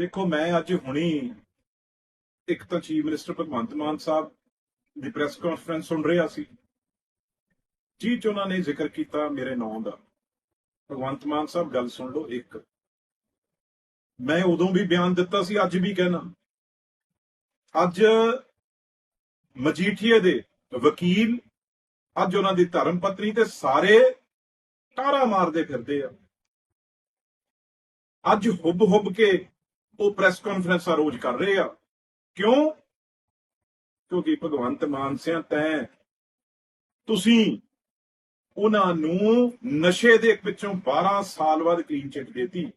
ਦੇਖੋ, ਮੈਂ ਅੱਜ ਹੁਣੀ ਇੱਕ ਤਾਂ ਚੀਫ ਮਿਨਿਸਟਰ ਭਗਵੰਤ ਮਾਨ ਸਾਹਿਬ ਦੀ ਪ੍ਰੈਸ ਕਾਨਫਰੰਸ ਸੁਣ ਰਿਹਾ ਸੀ। ਜੀ ਚ ਉਹਨਾਂ ਨੇ ਜ਼ਿਕਰ ਕੀਤਾ ਮੇਰੇ ਨਾਂ ਦਾ। ਭਗਵੰਤ ਮਾਨ ਸਾਹਿਬ, ਗੱਲ ਸੁਣ ਲਓ ਇੱਕ। ਮੈਂ ਉਦੋਂ ਵੀ ਬਿਆਨ ਦਿੱਤਾ ਸੀ, ਅੱਜ ਵੀ ਕਹਿਣਾ। ਅੱਜ ਮਜੀਠੀਏ ਦੇ ਵਕੀਲ ਅੱਜ ਉਹਨਾਂ ਦੀ ਧਰਮ ਪਤਨੀ ਤੇ ਸਾਰੇ ਟਾਰਾ ਮਾਰਦੇ ਫਿਰਦੇ ਆ। ਅੱਜ ਹੁੱਬ ਹੁੱਬ ਕੇ ਉਹ ਪ੍ਰੈਸ ਕਾਨਫਰੰਸਾਂ ਰੋਜ਼ ਕਰ ਰਹੇ ਆ। ਕਿਉਂ? ਕਿਉਂਕਿ ਭਗਵੰਤ ਮਾਨ ਸਿੰਘ ਤੈਂ ਤੁਸੀਂ ਉਹਨਾਂ ਨੂੰ ਨਸ਼ੇ ਦੇ ਪਿੱਛੋਂ 12 ਸਾਲ ਬਾਅਦ ਕਲੀਨ ਚਿੱਟ ਦਿੱਤੀ।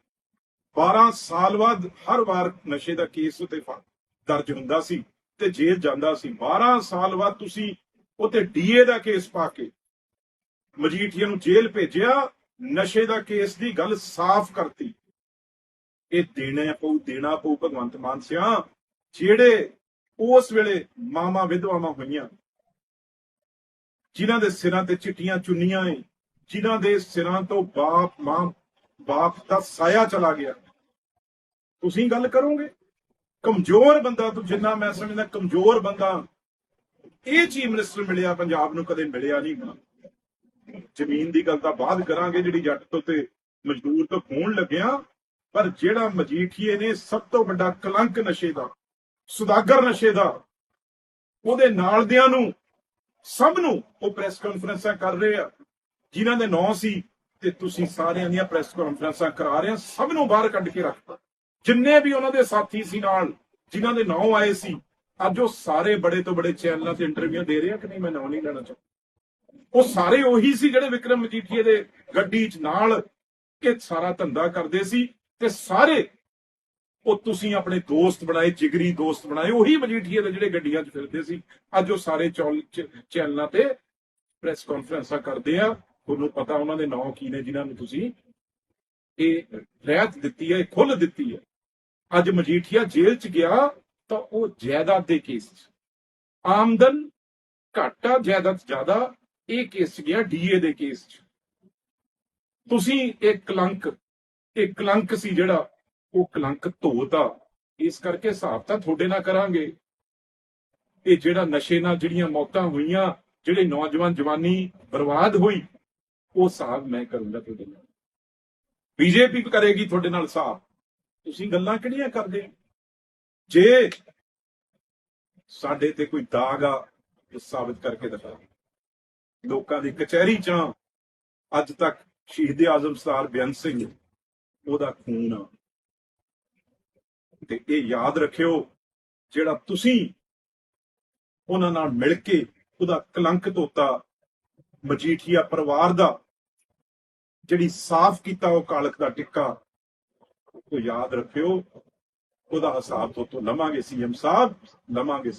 12 ਸਾਲ ਬਾਅਦ ਹਰ ਵਾਰ ਨਸ਼ੇ ਦਾ ਕੇਸ ਉਤੇ ਦਰਜ ਹੁੰਦਾ ਸੀ ਤੇ ਜੇਲ੍ਹ ਜਾਂਦਾ ਸੀ। 12 ਸਾਲ ਬਾਅਦ ਤੁਸੀਂ ਉਤੇ ਡੀਏ ਦਾ ਕੇਸ ਪਾ ਕੇ ਮਜੀਠੀਆ ਨੂੰ ਜੇਲ੍ਹ ਭੇਜਿਆ, ਨਸ਼ੇ ਦਾ ਕੇਸ ਦੀ ਗੱਲ ਸਾਫ਼ ਕਰਤੀ। ਇਹ ਦੇਣਾ ਪਊ ਦੇਣਾ ਪਊ ਭਗਵੰਤ ਮਾਨ ਸਿਆ, ਜਿਹੜੇ ਉਸ ਵੇਲੇ ਮਾਮਾ ਵਿਧਵਾਵਾਂ ਹੋਈਆਂ। ਜਿਨ੍ਹਾਂ ਦੇ ਸਿਰਾਂ ਤੇ ਚਿੱਟੀਆਂ ਚੁੰਨੀਆਂ ਏ ਜਿਨ੍ਹਾਂ ਦੇ ਸਿਰਾਂ ਤੋਂ ਬਾਪ, ਮਾਂ, ਬਾਪ ਦਾ ਸਾਇਆ ਚਲਾ ਗਿਆ। ਤੁਸੀਂ ਗੱਲ ਕਰੋਗੇ? ਕਮਜ਼ੋਰ ਬੰਦਾ ਤੂੰ ਜਿੰਨਾ ਮੈਂ ਸਮਝਦਾ, ਕਮਜ਼ੋਰ ਬੰਦਾ। ਇਹ ਚੀਫ ਮਿਨਿਸਟਰ ਮਿਲਿਆ, ਪੰਜਾਬ ਨੂੰ ਕਦੇ ਮਿਲਿਆ ਨਹੀਂ ਹੋਣਾ। ਜ਼ਮੀਨ ਦੀ ਗੱਲ ਤਾਂ ਬਾਅਦ ਕਰਾਂਗੇ, ਜਿਹੜੀ ਜੱਟ ਤੋਂ ਤੇ ਮਜ਼ਦੂਰ ਤੋਂ ਖੋਣ ਲੱਗਿਆ। ਪਰ ਜਿਹੜਾ ਮਜੀਠੀਏ ਨੇ ਸਭ ਤੋਂ ਵੱਡਾ ਕਲੰਕ ਨਸ਼ੇ ਦਾ, ਸੁਦਾਗਰ ਨਸ਼ੇ ਦਾ, ਉਹਦੇ ਨਾਲ ਦਿਆਂ ਨੂੰ ਸਭ ਨੂੰ ਉਹ ਪ੍ਰੈਸ ਕਾਨਫਰੰਸਾਂ ਕਰ ਰਹੇ ਆ, ਜਿਨ੍ਹਾਂ ਦੇ ਨਾਂ ਸੀ ਤੇ ਤੁਸੀਂ ਸਾਰਿਆਂ ਦੀਆਂ ਪ੍ਰੈਸ ਕਾਨਫਰੰਸਾਂ ਕਰਾ ਰਹੇ ਆ, ਸਭ ਨੂੰ ਬਾਹਰ ਕੱਢ ਕੇ ਰੱਖਤਾ। ਜਿੰਨੇ ਵੀ ਉਹਨਾਂ ਦੇ ਸਾਥੀ ਸੀ ਨਾਲ, ਜਿਨ੍ਹਾਂ ਦੇ ਨਾਂ ਆਏ ਸੀ, ਅੱਜ ਉਹ ਸਾਰੇ ਬੜੇ ਤੋਂ ਬੜੇ ਚੈਨਲਾਂ ਤੇ ਇੰਟਰਵਿਊ ਦੇ ਰਹੇ ਆ ਕਿ ਨਹੀਂ, ਮੈਂ ਨਾਂ ਨਹੀਂ ਲੈਣਾ ਚਾਹੁੰਦਾ। ਉਹ ਸਾਰੇ ਉਹੀ ਸੀ ਜਿਹੜੇ ਵਿਕਰਮ ਮਜੀਠੀਏ ਦੇ ਗੱਡੀ 'ਚ ਨਾਲ ਕਿ ਸਾਰਾ ਧੰਦਾ ਕਰਦੇ ਸੀ ਤੇ ਸਾਰੇ ਉਹ ਤੁਸੀਂ ਆਪਣੇ ਦੋਸਤ ਬਣਾਏ, ਜਿਗਰੀ ਦੋਸਤ ਬਣਾਏ, ਉਹੀ ਮਜੀਠੀਏ ਦੇ ਜਿਹੜੇ ਗੱਡੀਆਂ 'ਚ ਫਿਰਦੇ ਸੀ। ਅੱਜ ਉਹ ਸਾਰੇ ਚੌਲ ਚੈਨਲਾਂ ਤੇ ਪ੍ਰੈਸ ਕਾਨਫਰੰਸਾਂ ਕਰਦੇ ਆ। ਤੁਹਾਨੂੰ ਪਤਾ ਉਹਨਾਂ ਦੇ ਨਾਂ ਕੀ ਨੇ, ਜਿਨ੍ਹਾਂ ਨੂੰ ਤੁਸੀਂ ਇਹ ਰਹਿਤ ਦਿੱਤੀ ਹੈ, ਇਹ ਖੁੱਲ ਦਿੱਤੀ ਹੈ। ਅੱਜ ਮਜੀਠੀਆ ਜੇਲ੍ਹ 'ਚ ਗਿਆ ਤਾਂ ਉਹ ਜਾਇਦਾਦ ਦੇ ਕੇਸ 'ਚ। ਆਮਦਨ ਘਾਟਾ ਜਾਇਦਾਦ ਜ਼ਿਆਦਾ, ਇਹ ਕੇਸ 'ਚ ਗਿਆ ਡੀਏ ਦੇ ਕੇਸ 'ਚ। ਤੁਸੀਂ ਇਹ ਕਲੰਕ ਇਹ ਕਲੰਕ ਸੀ ਜਿਹੜਾ ਉਹ ਕਲੰਕ ਧੋਤਾ। ਇਸ ਕਰਕੇ ਹਿਸਾਬ ਤਾਂ ਤੁਹਾਡੇ ਨਾਲ ਕਰਾਂਗੇ। ਇਹ ਜਿਹੜਾ ਨਸ਼ੇ ਨਾਲ ਜਿਹੜੀਆਂ ਮੌਤਾਂ ਹੋਈਆਂ, ਜਿਹੜੇ ਨੌਜਵਾਨ ਜਵਾਨੀ ਬਰਬਾਦ ਹੋਈ, ਉਹ ਹਿਸਾਬ ਮੈਂ ਕਰੂੰਗਾ ਤੁਹਾਡੇ ਨਾਲ। ਬੀਜੇਪੀ ਕਰੇਗੀ ਤੁਹਾਡੇ ਨਾਲ ਹਿਸਾਬ। ਤੁਸੀਂ ਗੱਲਾਂ ਕਿਹੜੀਆਂ ਕਰਦੇ? ਜੇ ਸਾਡੇ ਤੇ ਕੋਈ ਦਾਗ ਆ, ਇਹ ਸਾਬਤ ਕਰਕੇ ਦਿਖਾ ਲੋਕਾਂ ਦੀ ਕਚਹਿਰੀ ਚ ਅੱਜ ਤੱਕ ਸ਼ਹੀਦ ਆਜ਼ਮ ਸਰਦਾਰ ਬੇਅੰਤ ਸਿੰਘ ਉਹਦਾ ਖੂਨ ਆ। ਤੇ ਇਹ ਯਾਦ ਰੱਖਿਓ, ਜਿਹੜਾ ਤੁਸੀਂ ਉਹਨਾਂ ਨਾਲ ਮਿਲ ਕੇ ਉਹਦਾ ਕਲੰਕ ਧੋਤਾ ਮਜੀਠੀਆ ਪਰਿਵਾਰ ਦਾ, ਜਿਹੜੀ ਸਾਫ਼ ਕੀਤਾ ਉਹ ਕਾਲਕ ਦਾ ਟਿੱਕਾ, ਉਹ ਯਾਦ ਰੱਖਿਓ, ਉਹਦਾ ਹਿਸਾਬ ਤੋਂ ਤੋਂ ਲਵਾਂਗੇ ਸੀਐਮ ਸਾਹਿਬ, ਲਵਾਂਗੇ